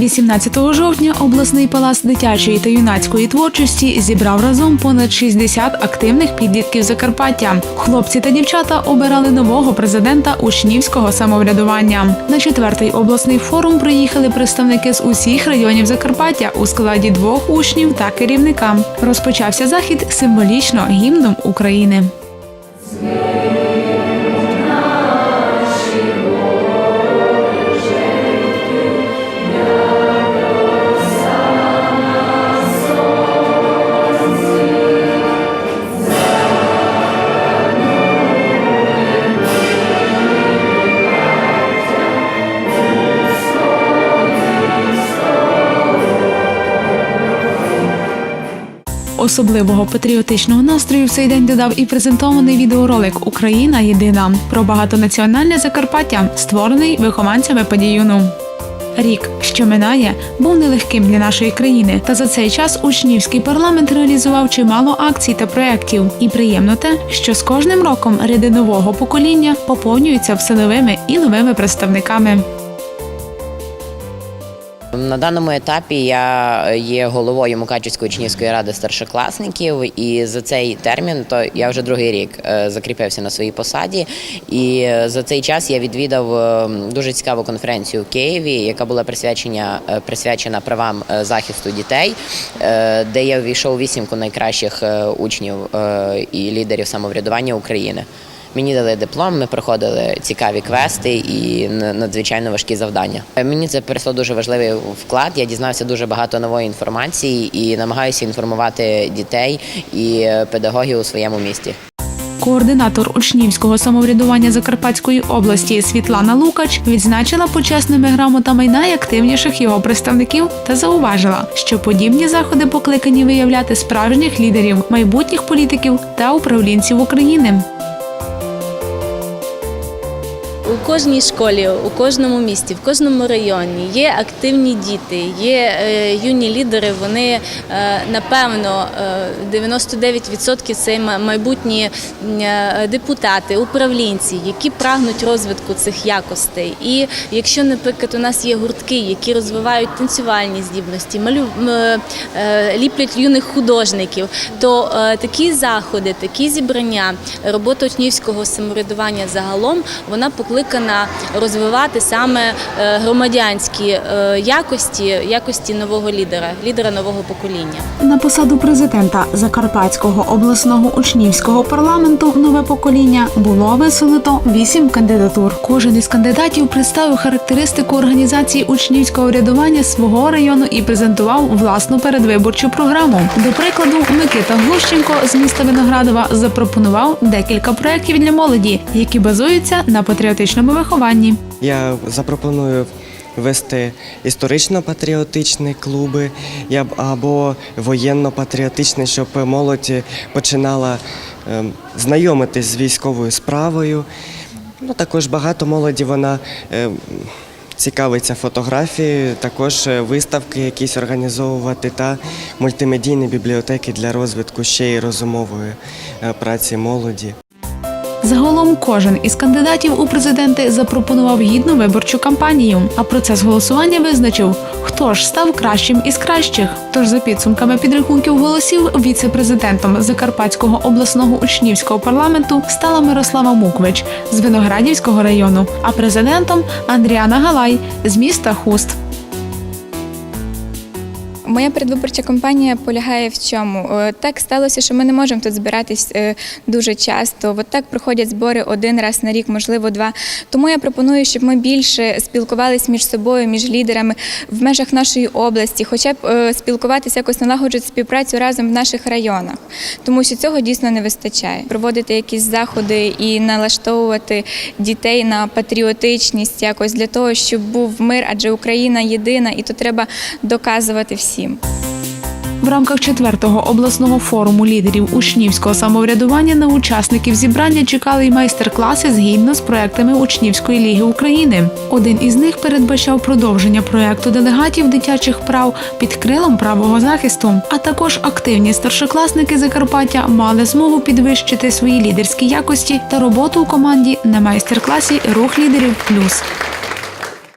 18 жовтня обласний палац дитячої та юнацької творчості зібрав разом понад 60 активних підлітків Закарпаття. Хлопці та дівчата обирали нового президента учнівського самоврядування. На четвертий обласний форум приїхали представники з усіх районів Закарпаття у складі двох учнів та керівника. Розпочався захід символічно гімном України. Особливого патріотичного настрою в цей день додав і презентований відеоролик Україна єдина про багатонаціональне Закарпаття, створений вихованцями подіюну. Рік, що минає, був нелегким для нашої країни, та за цей час учнівський парламент реалізував чимало акцій та проєктів. І приємно те, що з кожним роком ряди нового покоління поповнюються вселовими і новими представниками. На даному етапі я є головою Мукачівської учнівської ради старшокласників, і за цей термін то я вже другий рік е, закріпився на своїй посаді. І е, за цей час я відвідав е, дуже цікаву конференцію в Києві, яка була присвячена, е, присвячена правам е, захисту дітей, е, де я ввійшов вісімку найкращих е, учнів е, і лідерів самоврядування України. Мені дали диплом, ми проходили цікаві квести і надзвичайно важкі завдання. Е, Мені це принесло дуже важливий вклад. Я дізнався дуже багато нової інформації і намагаюся інформувати дітей і е, педагогів у своєму місті. Координатор учнівського самоврядування Закарпатської області Світлана Лукач відзначила почесними грамотами найактивніших його представників та зауважила, що подібні заходи покликані виявляти справжніх лідерів, майбутніх політиків та управлінців України. У кожній школі, у кожному місті, в кожному районі є активні діти, є е, юні лідери. Вони е, напевно е, 99% це майбутні е, депутати, управлінці, які прагнуть розвитку цих якостей. І якщо, наприклад, у нас є гуртки, які розвивають танцювальні здібності, малю е, ліплять юних художників, то е, такі заходи, такі зібрання, робота учнівського самоврядування загалом вона покликана розвивати саме е, громадянські е, якості, якості нового лідера, лідера нового покоління. На посаду президента Закарпатського обласного учнівського парламенту нове покоління було висунуто вісім кандидатур. Кожен із кандидатів представив характеристику організації учнівського врядування свого району і презентував власну передвиборчу програму. До прикладу, Микита Глущенко з міста Виноградова запропонував декілька проєктів для молоді, які базуються на патріотичному вихованні. Я запропоную вести історично-патріотичні клуби або воєнно-патріотичні, щоб молодь починала ем, знайомитись з військовою справою. Ну, також багато молоді вона ем, цікавиться фотографією, також е, виставки якісь організовувати та мультимедійні бібліотеки для розвитку ще й розумової е, праці молоді. Загалом кожен із кандидатів у президенти запропонував гідну виборчу кампанію, а процес голосування визначив, хто ж став кращим із кращих. Тож за підсумками підрахунків голосів віце-президентом Закарпатського обласного учнівського парламенту стала Мирослава Муквич з Виноградівського району, а президентом Андріана Галай з міста Хуст. Моя передвиборча кампанія полягає в чому? Е, Так сталося, що ми не можемо тут збиратись е, дуже часто. От так проходять збори один раз на рік, можливо, два. Тому я пропоную, щоб ми більше спілкувалися між собою, між лідерами в межах нашої області, хоча б е, спілкуватися, якось налагоджувати співпрацю разом в наших районах, тому що цього дійсно не вистачає. Проводити якісь заходи і налаштовувати дітей на патріотичність якось для того, щоб був мир, адже Україна єдина, і то треба доказувати всім. В рамках четвертого обласного форуму лідерів учнівського самоврядування на учасників зібрання чекали й майстер-класи згідно з проектами Учнівської ліги України. Один із них передбачав продовження проекту делегатів дитячих прав під крилом правого захисту. А також активні старшокласники Закарпаття мали змогу підвищити свої лідерські якості та роботу у команді на майстер-класі Рух лідерів плюс.